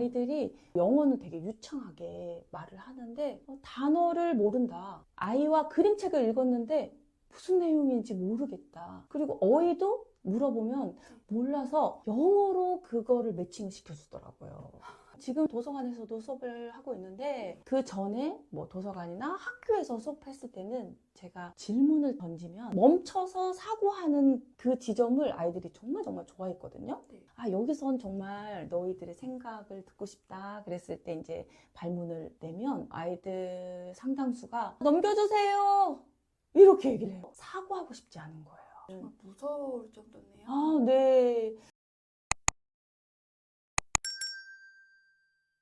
아이들이 영어는 되게 유창하게 말을 하는데 어, 단어를 모른다. 아이와 그림책을 읽었는데 무슨 내용인지 모르겠다. 그리고 어휘도 물어보면 몰라서 영어로 그거를 매칭을 시켜 주더라고요. 지금 도서관에서도 수업을 하고 있는데 그 전에 뭐 도서관이나 학교에서 수업했을 때는 제가 질문을 던지면 멈춰서 사고하는 그 지점을 아이들이 정말 정말 좋아했거든요. 네. 아, 여기선 정말 너희들의 생각을 듣고 싶다. 그랬을 때 이제 발문을 내면 아이들 상당수가 넘겨주세요. 이렇게 얘기를 해요. 사고하고 싶지 않은 거예요. 정말 무서울 정도네요. 아, 네.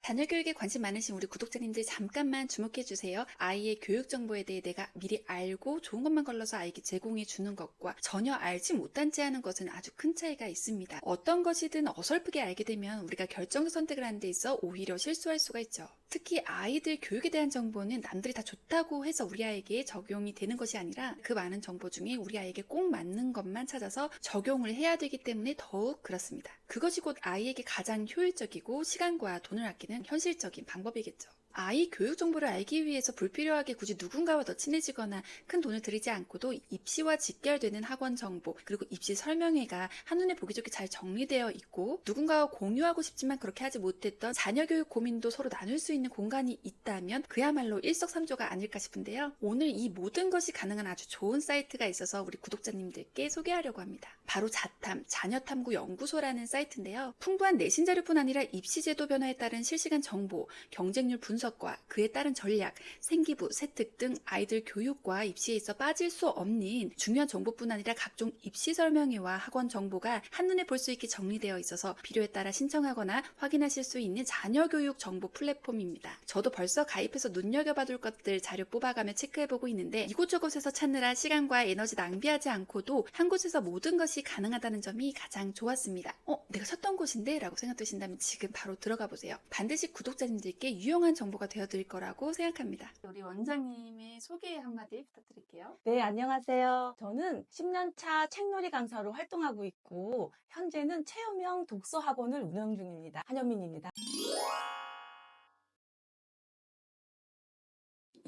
자녀 교육에 관심 많으신 우리 구독자님들 잠깐만 주목해 주세요. 아이의 교육 정보에 대해 내가 미리 알고 좋은 것만 걸러서 아이에게 제공해 주는 것과 전혀 알지 못한 채 하는 것은 아주 큰 차이가 있습니다. 어떤 것이든 어설프게 알게 되면 우리가 결정 선택을 하는 데 있어 오히려 실수할 수가 있죠. 특히 아이들 교육에 대한 정보는 남들이 다 좋다고 해서 우리 아이에게 적용이 되는 것이 아니라 그 많은 정보 중에 우리 아이에게 꼭 맞는 것만 찾아서 적용을 해야 되기 때문에 더욱 그렇습니다. 그것이 곧 아이에게 가장 효율적이고 시간과 돈을 아끼는 현실적인 방법이겠죠. 아이 교육 정보를 알기 위해서 불필요하게 굳이 누군가와 더 친해지거나 큰 돈을 들이지 않고도 입시와 직결되는 학원 정보 그리고 입시 설명회가 한눈에 보기 좋게 잘 정리되어 있고 누군가와 공유하고 싶지만 그렇게 하지 못했던 자녀 교육 고민도 서로 나눌 수 있는 공간이 있다면 그야말로 일석삼조가 아닐까 싶은데요. 오늘 이 모든 것이 가능한 아주 좋은 사이트가 있어서 우리 구독자님들께 소개하려고 합니다. 바로 자탐 자녀탐구 연구소라는 사이트인데요. 풍부한 내신 자료뿐 아니라 입시 제도 변화에 따른 실시간 정보, 경쟁률 분석 과 그에 따른 전략, 생기부, 세특 등 아이들 교육과 입시에 있어 빠질 수 없는 중요한 정보뿐 아니라 각종 입시 설명회와 학원 정보가 한눈에 볼 수 있게 정리되어 있어서 필요에 따라 신청하거나 확인하실 수 있는 자녀 교육 정보 플랫폼입니다. 저도 벌써 가입해서 눈여겨봐둘 것들 자료 뽑아가며 체크해보고 있는데 이곳저곳에서 찾느라 시간과 에너지 낭비하지 않고도 한 곳에서 모든 것이 가능하다는 점이 가장 좋았습니다. 어, 내가 찾던 곳인데? 라고 생각되신다면 지금 바로 들어가 보세요. 반드시 구독자님들께 유용한 정보 가 되어드릴 거라고 생각합니다. 우리 원장님의 소개 한마디 부탁드릴게요. 네, 안녕하세요. 저는 10년차 책놀이 강사로 활동하고 있고, 현재는 체험형 독서 학원을 운영 중입니다. 한현민입니다.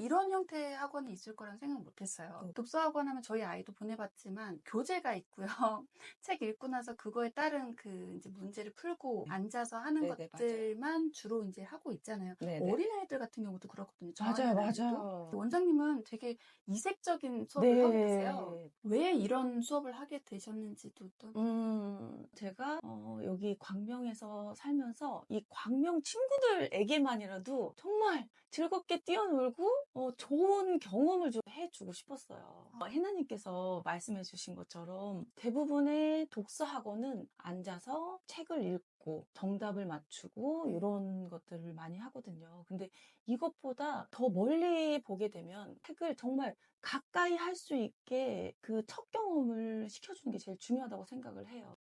이런 형태의 학원이 있을 거란 생각 못 했어요. 음. 독서 학원 하면 저희 아이도 보내봤지만 교재가 있고요. 책 읽고 나서 그거에 따른 그 이제 문제를 풀고 앉아서 하는 네네, 것들만 주로 이제 하고 있잖아요. 네네. 어린 아이들 같은 경우도 그렇거든요. 저 맞아요. 맞아요. 원장님은 되게 이색적인 수업을 하고 계세요. 네. 왜 이런 수업을 하게 되셨는지도 또 음, 제가 어, 여기 광명에서 살면서 이 광명 친구들에게만이라도 정말 즐겁게 뛰어놀고 어, 좋은 경험을 좀 해주고 싶었어요. 어, 해나님께서 말씀해주신 것처럼 대부분의 독서 학원은 앉아서 책을 읽고 정답을 맞추고 이런 것들을 많이 하거든요. 근데 이것보다 더 멀리 보게 되면 책을 정말 가까이 할 수 있게 그 첫 경험을 시켜주는 게 제일 중요하다고 생각을 해요.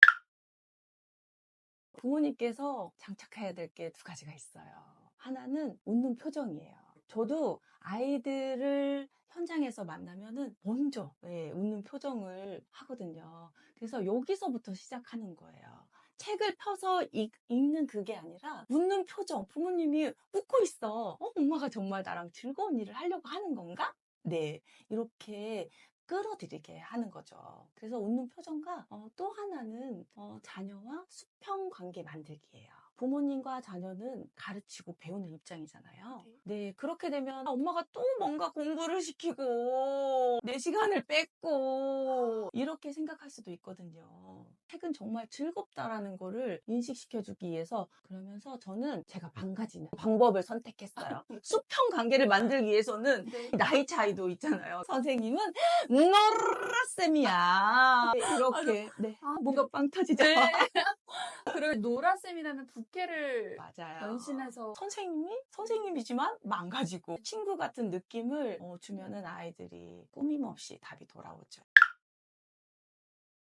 부모님께서 장착해야 될 게 두 가지가 있어요. 하나는 웃는 표정이에요. 저도 아이들을 현장에서 만나면은 먼저 예, 웃는 표정을 하거든요. 그래서 여기서부터 시작하는 거예요. 책을 펴서 읽, 는 그게 아니라 웃는 표정. 부모님이 웃고 있어. 어, 엄마가 정말 나랑 즐거운 일을 하려고 하는 건가? 네, 이렇게 끌어들이게 하는 거죠. 그래서 웃는 표정과 어, 또 하나는 어, 자녀와 수평 관계 만들기예요. 부모님과 자녀는 가르치고 배우는 입장이잖아요. 네, 그렇게 되면 엄마가 또 뭔가 공부를 시키고 내 시간을 뺏고 이렇게 생각할 수도 있거든요. 책은 정말 즐겁다라는 거를 인식시켜주기 위해서 그러면서 저는 제가 한 가지 방법을 선택했어요. 수평 관계를 만들기 위해서는 네. 나이 차이도 있잖아요. 선생님은 노라쌤이야. 이렇게 네. 아, 뭔가 빵 터지죠? 네. 그러면 노라쌤이라는 부캐를 맞아요. 변신해서 선생님이 선생님이지만 망가지고 친구 같은 느낌을 어, 주면은 아이들이 꾸밈없이 답이 돌아오죠.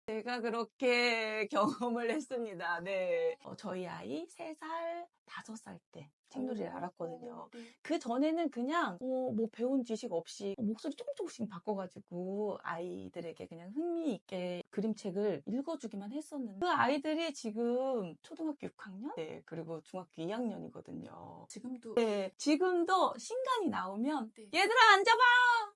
제가 그렇게 경험을 했습니다. 네. 어, 저희 아이 3살, 5살 때 책놀이를 알았거든요. 네. 그 전에는 그냥 어, 뭐 배운 지식 없이 목소리 조금 조금씩 바꿔가지고 아이들에게 그냥 흥미 있게 그림책을 읽어주기만 했었는데 그 아이들이 지금 초등학교 6학년, 네 그리고 중학교 2학년이거든요. 지금도 네, 지금도 신간이 나오면 네. 얘들아 앉아봐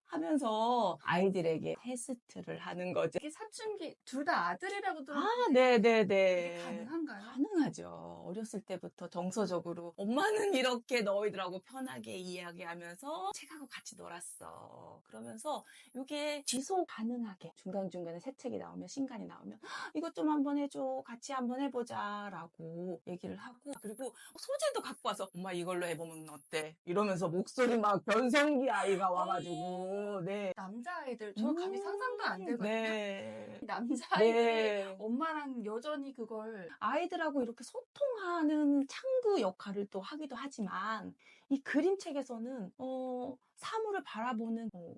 하면서 아이들에게 테스트를 하는 거죠. 이게 사춘기 둘 다 아들이라고 아, 들었는데 네네네. 이게 가능한가요? 가능하죠. 어렸을 때부터 정서적으로 엄마는 이렇게 너희들하고 편하게 이야기하면서 책하고 같이 놀았어. 그러면서 이게 지속 가능하게 중간중간에 새 책이 나오면 신간이 나오면 이것 좀 한번 해줘. 같이 한번 해보자. 라고 얘기를 하고 그리고 소재도 갖고 와서 엄마 이걸로 해보면 어때? 이러면서 목소리 막 변성기 아이가 와가지고 네. 남자아이들 저 음, 상상도 안 되거든요. 네. 남자아이들 네. 엄마랑 여전히 그걸 아이들하고 이렇게 소통하는 창구 역할을 또 하기도 하지만 이 그림책에서는 어, 사물을 바라보는 어,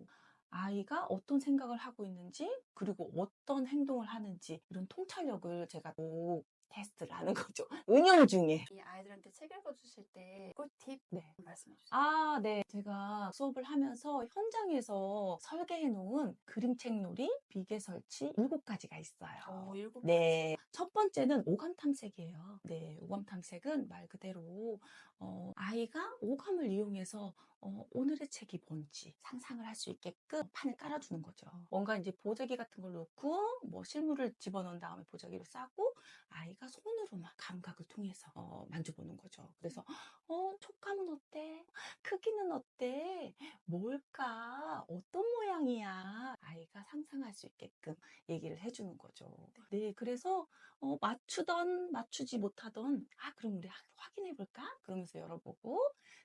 아이가 어떤 생각을 하고 있는지 그리고 어떤 행동을 하는지 이런 통찰력을 제가 꼭 테스트를 하는 거죠. 응용 중에. 이 아이들한테 책 읽어주실 때 꿀팁 네. 말씀해 주세요. 아, 네. 제가 수업을 하면서 현장에서 설계해 놓은 그림책 놀이, 비계 설치 7가지가 있어요. 어, 일곱 네. 첫 번째는 오감 탐색이에요. 네. 오감 탐색은 말 그대로, 어, 아이가 오감을 이용해서, 어, 오늘의 책이 뭔지 상상을 할 수 있게끔 판을 깔아주는 거죠. 뭔가 이제 보자기 같은 걸 놓고, 뭐 실물을 집어넣은 다음에 보자기를 싸고, 아이가 손으로 막 감각을 통해서, 어, 만져보는 거죠. 그래서, 어, 촉감은 어때? 크기는 어때? 뭘까? 어떤 모양이야? 아이가 상상할 수 있게끔 얘기를 해주는 거죠. 네, 그래서 어, 맞추던 맞추지 못하던 아 그럼 우리 한- 확인해 볼까? 그러면서 열어보고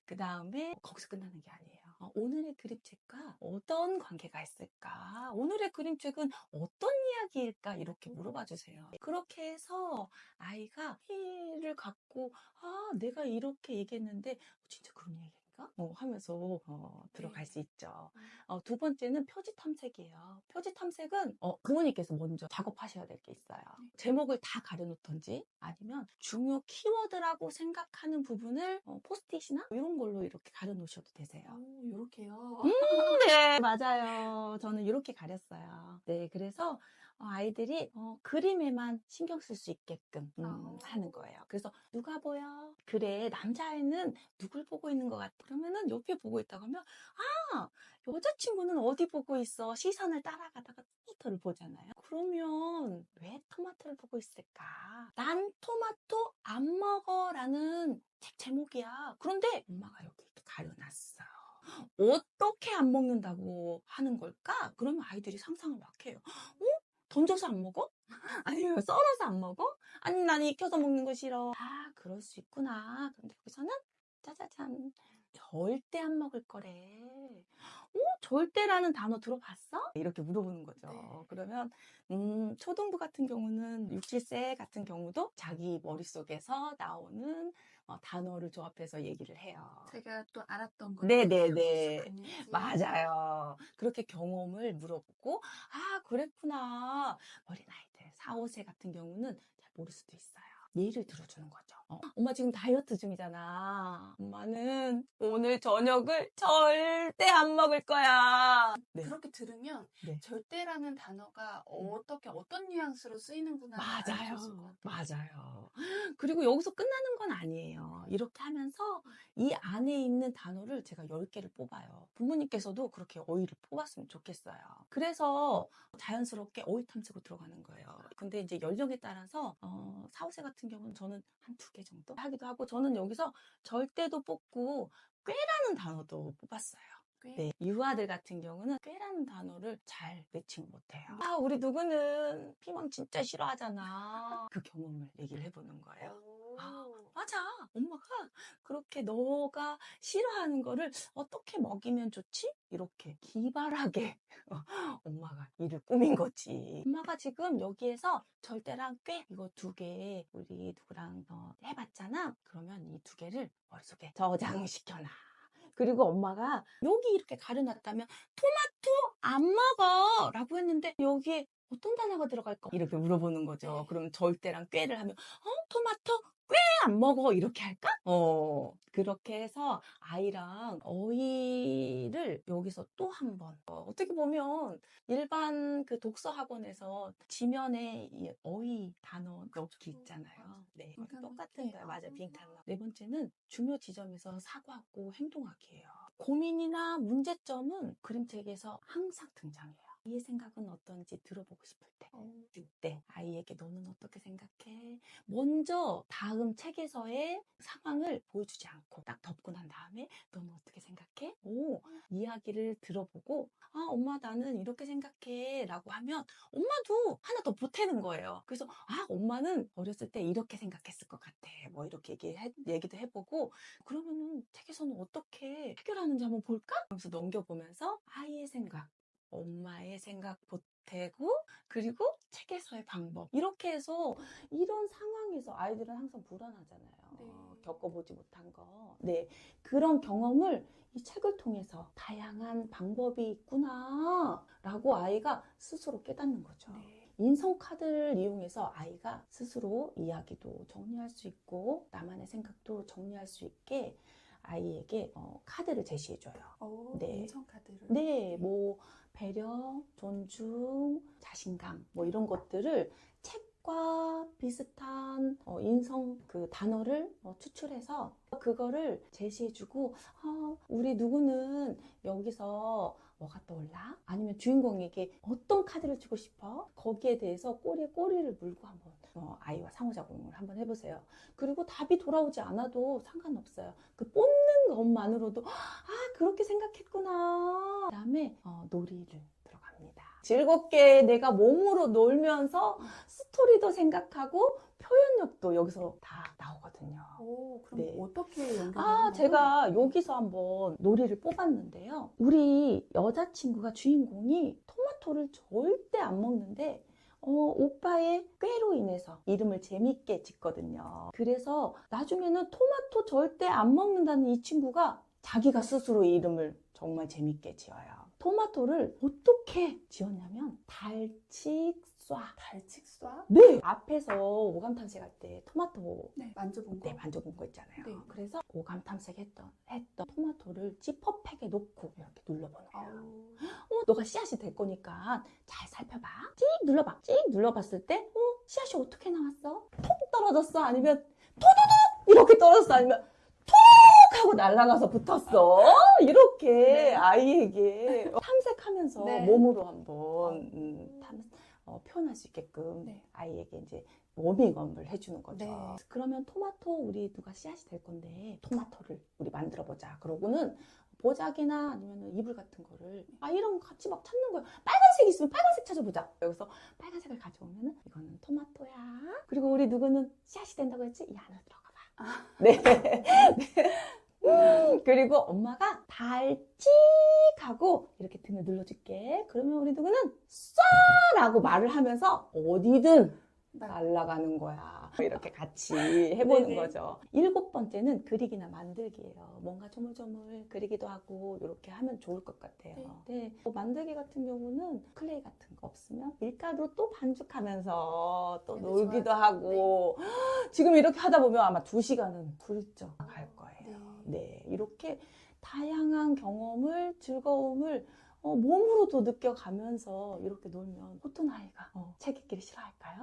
그 다음에 거기서 끝나는 게 아니에요. 어, 오늘의 그림책과 어떤 관계가 있을까? 오늘의 그림책은 어떤 이야기일까? 이렇게 물어봐 주세요. 그렇게 해서 아이가 희를 갖고 아 내가 이렇게 얘기했는데 진짜 그런 얘기 인가? 어, 하면서 어, 들어갈 수 있죠. 어, 두 번째는 표지 탐색이에요. 표지 탐색은 어, 부모님께서 먼저 작업하셔야 될 게 있어요. 제목을 다 가려놓던지 아니면 중요 키워드라고 생각하는 부분을 어, 포스트잇이나 이런 걸로 이렇게 가려놓으셔도 되세요. 오, 요렇게요. 네, 맞아요. 저는 이렇게 가렸어요. 네, 그래서 어, 아이들이 어, 그림에만 신경 쓸 수 있게끔 음, 아. 하는 거예요. 그래서 누가 보여? 그래, 남자애는 누굴 보고 있는 것 같아? 그러면은 옆에 보고 있다고 하면 아, 여자친구는 어디 보고 있어? 시선을 따라가다가 토마토를 보잖아요. 그러면 왜 토마토를 보고 있을까? 난 토마토 안 먹어라는 책 제목이야. 그런데 엄마가 여기 이렇게 가려놨어. 어떻게 안 먹는다고 하는 걸까? 그러면 아이들이 상상을 막 해요. 어? 던져서 안 먹어? 아니면 썰어서 안 먹어? 아니, 난 익혀서 먹는 거 싫어. 아, 그럴 수 있구나. 그런데 여기서는 짜자잔. 절대 안 먹을 거래. 어? 절대라는 단어 들어봤어? 이렇게 물어보는 거죠. 네. 그러면, 음, 초등부 같은 경우는 6, 7세 같은 경우도 자기 머릿속에서 나오는 어, 단어를 조합해서 얘기를 해요. 제가 또 알았던 거. 네네네. 맞아요. 그렇게 경험을 물어보고, 아, 그랬구나. 어린 아이들, 4, 5세 같은 경우는 잘 모를 수도 있어요. 예를 들어주는 거죠. 어, 엄마 지금 다이어트 중이잖아. 엄마는 오늘 저녁을 절대 안 먹을 거야. 네. 그렇게 들으면 네. 음. 절대라는 단어가 어떻게 어떤 뉘앙스로 쓰이는구나 맞아요. 맞아요. 그리고 여기서 끝나는 건 아니에요. 이렇게 하면서 이 안에 있는 단어를 제가 10개를 뽑아요. 부모님께서도 그렇게 어휘를 뽑았으면 좋겠어요. 그래서 자연스럽게 어휘 탐색으로 들어가는 거예요. 근데 이제 연령에 따라서 어, 4, 5세 같은 경우는 저는 한 두 개 정도 하기도 하고 저는 여기서 절대도 뽑고 꾀라는 단어도 뽑았어요. 꽤 네, 유아들 같은 경우는 꾀라는 단어를 잘 매칭 못해요. 아, 우리 누구는 피망 진짜 싫어하잖아. 그 경험을 얘기를 해보는 거예요. 오. 아, 맞아. 엄마가 그렇게 너가 싫어하는 거를 어떻게 먹이면 좋지? 이렇게 기발하게 엄마가 일을 꾸민 거지. 엄마가 지금 여기에서 절대랑 꽤 이거 두 개 우리 누구랑 어, 해봤잖아. 그러면 이 두 개를 머릿속에 저장시켜놔. 그리고 엄마가 여기 이렇게 가려놨다면 토마토 안 먹어. 라고 했는데 여기에 어떤 단어가 들어갈까? 이렇게 물어보는 거죠. 네. 그러면 절대랑 꾀를 하면, 어, 토마토 꽤 안 먹어. 이렇게 할까? 어, 그렇게 해서 아이랑 어휘를 여기서 또 한 번. 어, 어떻게 보면 일반 그 독서 학원에서 지면에 이 어휘 단어 넣기 있잖아요. 네. 똑같은 넣기. 거예요. 맞아요. 아. 빈칸 넣기. 네 번째는 중요 지점에서 사고하고 행동하기예요. 고민이나 문제점은 그림책에서 항상 등장해요. 이의 생각은 어떤지 들어보고 싶을 때. 그때 아이에게 너는 어떻게 생각해? 먼저 다음 책에서의 상황을 보여주지 않고 딱 덮고 난 다음에 너는 어떻게 생각해? 오, 이야기를 들어보고 아, 엄마 나는 이렇게 생각해 라고 하면 엄마도 하나 더 보태는 거예요. 그래서 아, 엄마는 어렸을 때 이렇게 생각했을 것 같아. 뭐 이렇게 얘기해, 얘기도 해보고 그러면은 책에서는 어떻게 해결하는지 한번 볼까? 하면서 넘겨보면서 아이의 생각, 엄마의 생각 보태고 그리고 책에서의 방법 이렇게 해서 이런 상황에서 아이들은 항상 불안하잖아요. 네. 겪어보지 못한 거. 네. 그런 경험을 이 책을 통해서 다양한 방법이 있구나 라고 아이가 스스로 깨닫는 거죠. 네. 인성 카드를 이용해서 아이가 스스로 이야기도 정리할 수 있고 나만의 생각도 정리할 수 있게 아이에게 어, 카드를 제시해줘요. 어, 네. 인성 카드를. 네, 뭐 배려, 존중, 자신감 뭐 이런 것들을 책과 비슷한 어, 인성 그 단어를 어, 추출해서 그거를 제시해주고 아, 우리 누구는 여기서 뭐가 떠올라? 아니면 주인공에게 어떤 카드를 주고 싶어? 거기에 대해서 꼬리에 꼬리를 물고 한번 어, 아이와 상호작용을 한번 해보세요. 그리고 답이 돌아오지 않아도 상관없어요. 그 뽑는 것만으로도 아 그렇게 생각했구나. 그다음에 어, 놀이를 들어갑니다. 즐겁게 내가 몸으로 놀면서 스토리도 생각하고 표현력도 여기서 다 나오거든요. 오, 그럼 네. 어떻게 연결? 아, 제가 여기서 한번 놀이를 뽑았는데요. 우리 여자친구가 주인공이 토마토를 절대 안 먹는데, 어, 오빠의 꾀로 인해서 이름을 재밌게 짓거든요. 그래서 나중에는 토마토 절대 안 먹는다는 이 친구가 자기가 스스로 이름을 정말 재밌게 지어요. 토마토를 어떻게 지었냐면, 달칙쏴. 달칙쏴? 네! 앞에서 오감 탐색할 때 토마토 네, 만져본 거. 네, 만져본 거 있잖아요. 네. 그래서 오감 탐색했던 했던 토마토를 지퍼팩에 놓고 이렇게 눌러보는 거예요. 어, 너가 씨앗이 될 거니까 잘 살펴봐. 찍 눌러봐. 찍 눌러봤을 때, 어, 씨앗이 어떻게 나왔어? 톡 떨어졌어? 아니면 토도독 이렇게 떨어졌어? 아니면 톡 하고 날아가서 붙었어? 이렇게 네. 아이에게 탐색하면서 네. 몸으로 한번 음, 탐, 어, 표현할 수 있게끔 네. 아이에게 이제 워밍업을 해주는 거죠. 네. 그러면 토마토 우리 누가 씨앗이 될 건데 토마토를 우리 만들어 보자. 그러고는 보자기나 아니면 이불 같은 거를 아 이런 거 같이 막 찾는 거예요. 빨간색 있으면 빨간색 찾아보자. 여기서 빨간색을 가져오면은 이거는 토마토야. 그리고 우리 누구는 씨앗이 된다고 했지? 이 안으로 들어가 봐. 아. 네. 네. 그리고 엄마가 달찍하고 이렇게 등을 눌러줄게. 그러면 우리 누구는 쏴라고 말을 하면서 어디든 날아가는 거야. 이렇게 같이 해보는. 거죠. 일곱 번째는 그리기나 만들기예요. 뭔가 조물조물 그리기도 하고 이렇게 하면 좋을 것 같아요. 네. 뭐 만들기 같은 경우는 클레이 같은 거 없으면 밀가루 또 반죽하면서 또 네, 놀기도 좋아하죠. 하고 지금 이렇게 하다 보면 아마 두 시간은 훌쩍 갈 거예요. 네. 네, 이렇게 다양한 경험을 즐거움을 어, 몸으로도 느껴가면서 이렇게 놀면 어떤 아이가 어, 책 읽기를 싫어할까요?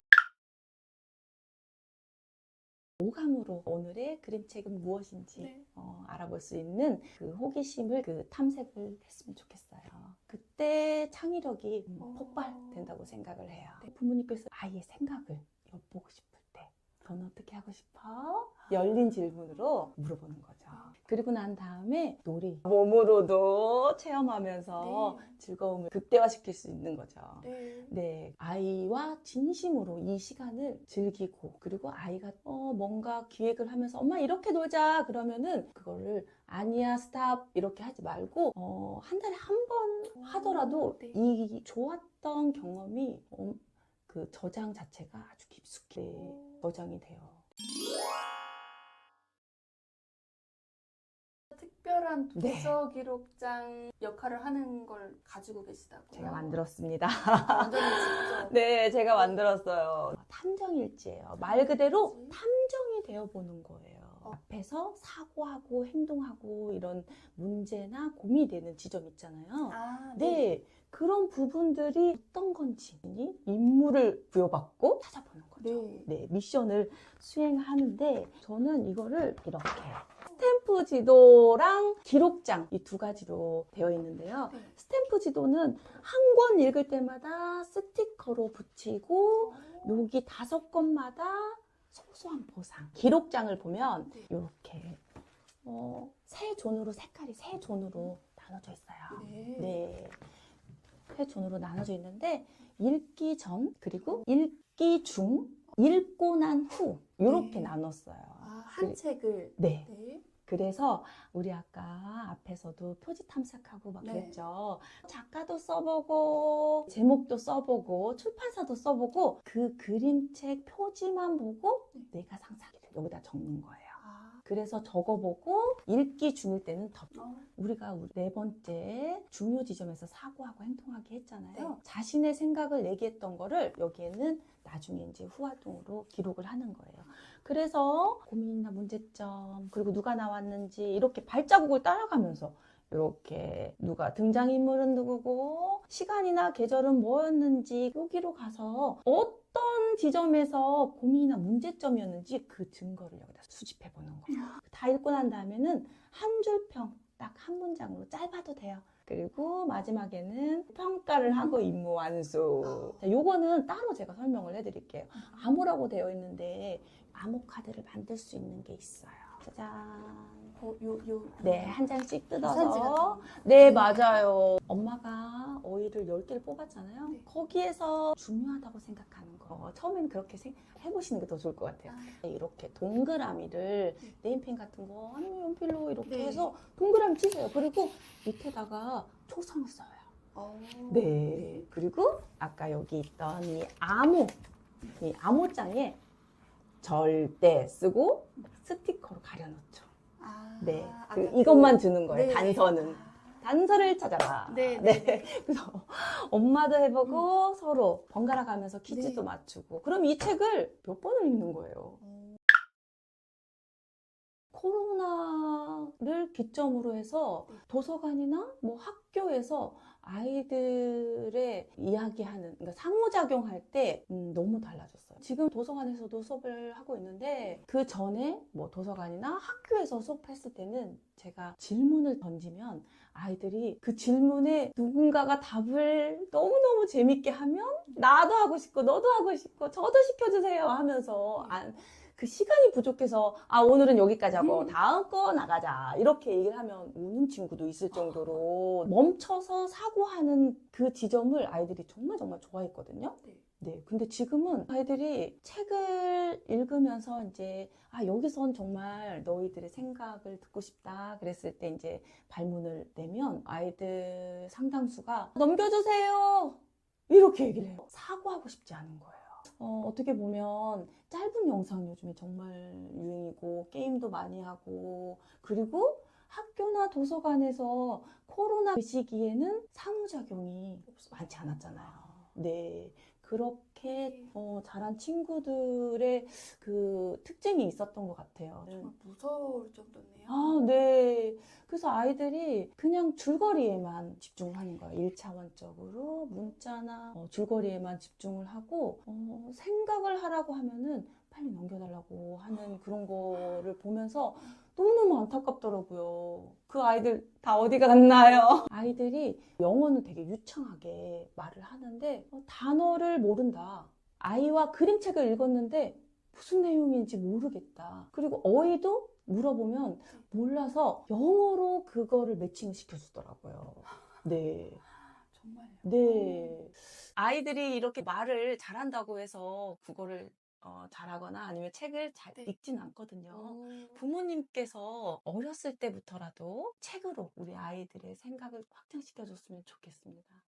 오감으로 오늘의 그림책은 무엇인지 네. 어, 알아볼 수 있는 그 호기심을 그 탐색을 했으면 좋겠어요. 그때 창의력이 음, 어. 폭발된다고 생각을 해요. 네. 부모님께서 아이의 생각을 엿보고 때 너는 어떻게 하고 싶어? 열린 질문으로 물어보는 거죠. 그리고 난 다음에 놀이 몸으로도 체험하면서 네. 즐거움을 극대화시킬 수 있는 거죠. 네. 네, 아이와 진심으로 이 시간을 즐기고 그리고 아이가 어, 뭔가 기획을 하면서 엄마 이렇게 놀자 그러면은 그거를 아니야 스탑 이렇게 하지 말고 어, 한 달에 한 번 하더라도 네. 이 좋았던 경험이 어, 그 저장 자체가 아주 깊숙이 오. 저장이 돼요. 특별한 네. 도서 기록장 역할을 하는 걸 가지고 계시다고요? 제가 만들었습니다. 완전히 직접. 네, 제가 만들었어요. 탐정일지예요. 말 그대로? 탐정이 되어보는 거예요. 어. 앞에서 사고하고 행동하고 이런 문제나 고민이 되는 지점 있잖아요. 아, 네, 그런 부분들이 어떤 건지 임무를 부여받고 찾아보는 거죠. 네. 네, 미션을 수행하는데 저는 이거를 이렇게 스탬프 지도랑 기록장 이 두 가지로 되어 있는데요. 네. 스탬프 지도는 한 권 읽을 때마다 스티커로 붙이고 여기 다섯 권마다 소소한 보상. 기록장을 보면 네. 이렇게 어, 세 존으로 색깔이 세 존으로 나눠져 있어요. 네. 네. 세 존으로 나눠져 있는데 읽기 전 그리고 읽기 중 읽고 난 후 이렇게 네. 나눴어요. 아, 한 그- 책을. 네. 네. 그래서 우리 아까 앞에서도 표지 탐색하고 막 네. 그랬죠. 작가도 써보고 제목도 써보고 출판사도 써보고 그 그림책 표지만 보고 네. 내가 상상기를 여기다 적는 거예요. 아, 그래서 적어보고 읽기 중일 때는 더 어, 우리가 우리 네 번째 중요 지점에서 사고하고 행동하기 했잖아요. 네. 자신의 생각을 얘기했던 거를 여기에는 나중에 이제 후활동으로 기록을 하는 거예요. 그래서 고민이나 문제점, 그리고 누가 나왔는지 이렇게 발자국을 따라가면서 이렇게 누가 등장인물은 누구고 시간이나 계절은 뭐였는지 여기로 가서 어 떤 지점에서 고민이나 문제점이었는지 그 증거를 여기다 수집해 보는 거예요. 다 읽고 난 다음에는 한 줄 평, 딱 한 문장으로 짧아도 돼요. 그리고 마지막에는 평가를 하고 임무 완수. 자, 요거는 따로 제가 설명을 해드릴게요. 암호라고 되어 있는데 암호 카드를 만들 수 있는 게 있어요. 짜잔. 어, 요, 요. 네, 한 장씩 뜯어서. 네, 맞아요. 엄마가 어이를 10개를 뽑았잖아요. 네. 거기에서 중요하다고 생각하는 거. 처음에는 그렇게 생- 해보시는 게 더 좋을 것 같아요. 아, 이렇게 동그라미를 네. 네임펜 같은 거 아니면 연필로 이렇게 네. 해서 동그라미 치세요. 그리고 밑에다가 초성을 써요. 어. 네. 그리고 아까 여기 있던 이 암호, 이 암호장에 절대 쓰고 스티커로 가려놓죠. 아, 네. 그 그- 이것만 주는 거예요. 네. 단서는. 아, 단서를 찾아라. 네, 네, 네. 그래서 엄마도 해보고 서로 번갈아 가면서 퀴즈도 네. 맞추고. 그럼 이 책을 몇 번을 읽는 거예요. 어. 코로나를 기점으로 해서 네. 도서관이나 뭐 학교에서 아이들의 이야기하는, 그러니까 상호작용할 때 음, 너무 달라졌어요. 지금 도서관에서도 수업을 하고 있는데 그 전에 뭐 도서관이나 학교에서 수업했을 때는 제가 질문을 던지면 아이들이 그 질문에 누군가가 답을 너무너무 재밌게 하면 나도 하고 싶고 너도 하고 싶고 저도 시켜주세요 하면서 안, 그 시간이 부족해서 아 오늘은 여기까지 하고 음. 다음 거 나가자 이렇게 얘기를 하면 우는 친구도 있을 정도로 멈춰서 사고하는 그 지점을 아이들이 정말 정말 좋아했거든요. 네. 네, 근데 지금은 아이들이 책을 읽으면서 이제 아 여기선 정말 너희들의 생각을 듣고 싶다 그랬을 때 이제 발문을 내면 아이들 상당수가 넘겨주세요 이렇게 얘기를 해요. 사고하고 싶지 않은 거예요. 어, 어떻게 보면 짧은 영상 요즘에 정말 유행이고 게임도 많이 하고 그리고 학교나 도서관에서 코로나 그 시기에는 상호작용이 많지 않았잖아요. 네. 그렇게 어, 자란 친구들의 그 특징이 있었던 것 같아요. 정말 무서울 정도네요. 아, 네. 그래서 아이들이 그냥 줄거리에만 집중을 하는 거예요. 1차원적으로 문자나 어, 줄거리에만 집중을 하고 어, 생각을 하라고 하면은 빨리 넘겨달라고 하는 그런 거를 보면서 너무너무 안타깝더라고요. 그 아이들 다 어디 갔나요? 아이들이 영어는 되게 유창하게 말을 하는데 어, 단어를 모른다. 아이와 그림책을 읽었는데 무슨 내용인지 모르겠다. 그리고 어휘도 물어보면 몰라서 영어로 그거를 매칭을 시켜주더라고요. 네. 정말요. 네. 아이들이 이렇게 말을 잘한다고 해서 국어를 어, 잘하거나 아니면 책을 잘 네. 읽진 않거든요. 오. 부모님께서 어렸을 때부터라도 책으로 우리 아이들의 생각을 확장시켜줬으면 좋겠습니다.